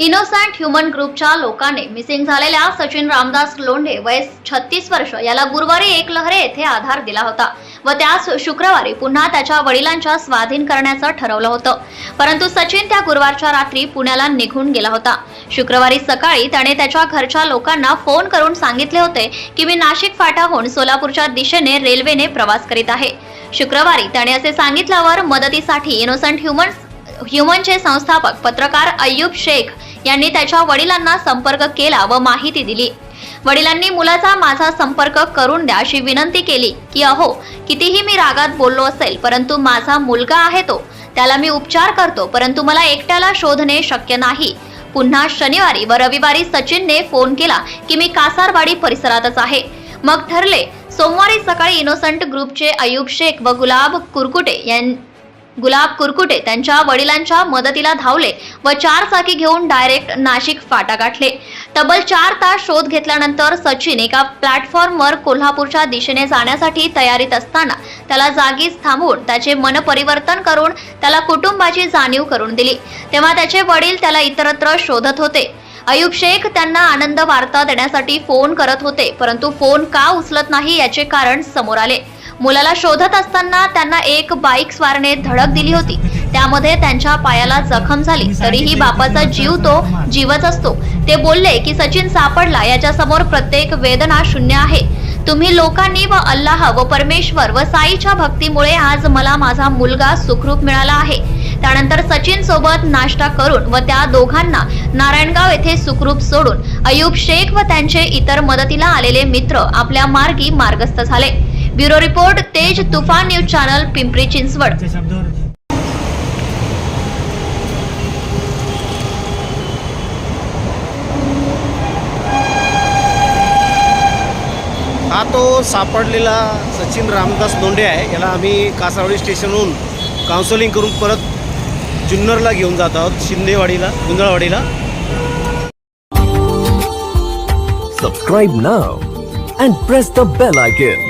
Innocent human ग्रुपच्या लोकांनी missing झालेल्या सचिन रामदास लोंढे वय छत्तीस वर्ष याला गुरुवारी एक लहरे येथे आधार दिला होता व त्यास शुक्रवारी पुन्हा त्याच्या वडिलांच्या स्वाधीन करण्याचं ठरवलं होतं. परंतु सचिन त्या गुरुवारच्या रात्री पुण्याला निघून गेला होता. शुक्रवारी सकाळी त्याने त्याच्या घरच्या लोकांना फोन करून सांगितले होते की मी नाशिक फाटाहून सोलापूरच्या दिशेने रेल्वेने प्रवास करीत आहे. शुक्रवारी त्याने असे सांगितल्यावर मदतीसाठी इनोसंट ह्युमन ह्युमनचे संस्थापक पत्रकार अय्यूब शेख यांनी त्याच्या वडिलांना संपर्क केला व माहिती दिली. वडिलांनी मुलाचा माझा संपर्क करून द्या अशी विनंती केली की अहो कितीही मी रागात बोललो असेल परंतु माझा मुलगा आहे तो. त्याला मी उपचार करतो परंतु मला एकट्याला शोधणे शक्य नाही. पुन्हा शनिवारी व रविवारी सचिनने फोन केला की मी कासारवाडी परिसरातच आहे. मग ठरले सोमवारी सकाळी इनोसंट ग्रुपचे अयुब शेख व गुलाब कुरकुटे यां गुलाब कुरकुटे त्यांच्या वडिलांच्या मदतीला धावले व चार चाकी घेऊन डायरेक्ट नाशिक फाटा गाठले. तब्बल चार तास शोध घेतल्यानंतर सचिन एका प्लॅटफॉर्मवर कोल्हापूरच्या दिशेने जाण्यासाठी तयारीत असताना त्याला जागीच थांबवून त्याचे मनपरिवर्तन करून त्याला कुटुंबाची जाणीव करून दिली. तेव्हा त्याचे वडील त्याला इतरत्र शोधत होते. अयुब शेख त्यांना आनंद वार्ता देण्यासाठी फोन करत होते परंतु फोन का उचलत नाही याचे कारण समोर आले. मुलाला शोधत असताना त्यांना एक बाईक स्वारने धडक दिली होती. त्यामध्ये त्यांच्या पायाला जखम झाली. तरीही बापाचा जीव तो जीवच असतो. ते बोलले की सचिन सापडला. याच्या समोर प्रत्येक वेदना शून्य आहे. तुम्ही लोकांनी व अल्लाह व परमेश्वर व साईच्या भक्तीमुळे आज मला माझा मुलगा सुखरूप मिळाला आहे. त्यानंतर सचिन सोबत नाश्ता करून व त्या दोघांना नारायणगाव येथे सुखरूप सोडून अयूब शेख व त्यांचे इतर मदतीला आलेले मित्र आपल्या मार्गी मार्गस्थ झाले. ब्युरो रिपोर्ट तेज तुफान न्यूज चॅनल पिंपरी चिंचवड. हा तो सापडलेला सचिन रामदास दोंडे आहे. याला आम्ही कासावडी स्टेशनहून काउन्सिलिंग करून परत जुन्नरला घेऊन जात आहोत शिंदेवाडीला गुंदळवाडीला Subscribe now and press the bell icon.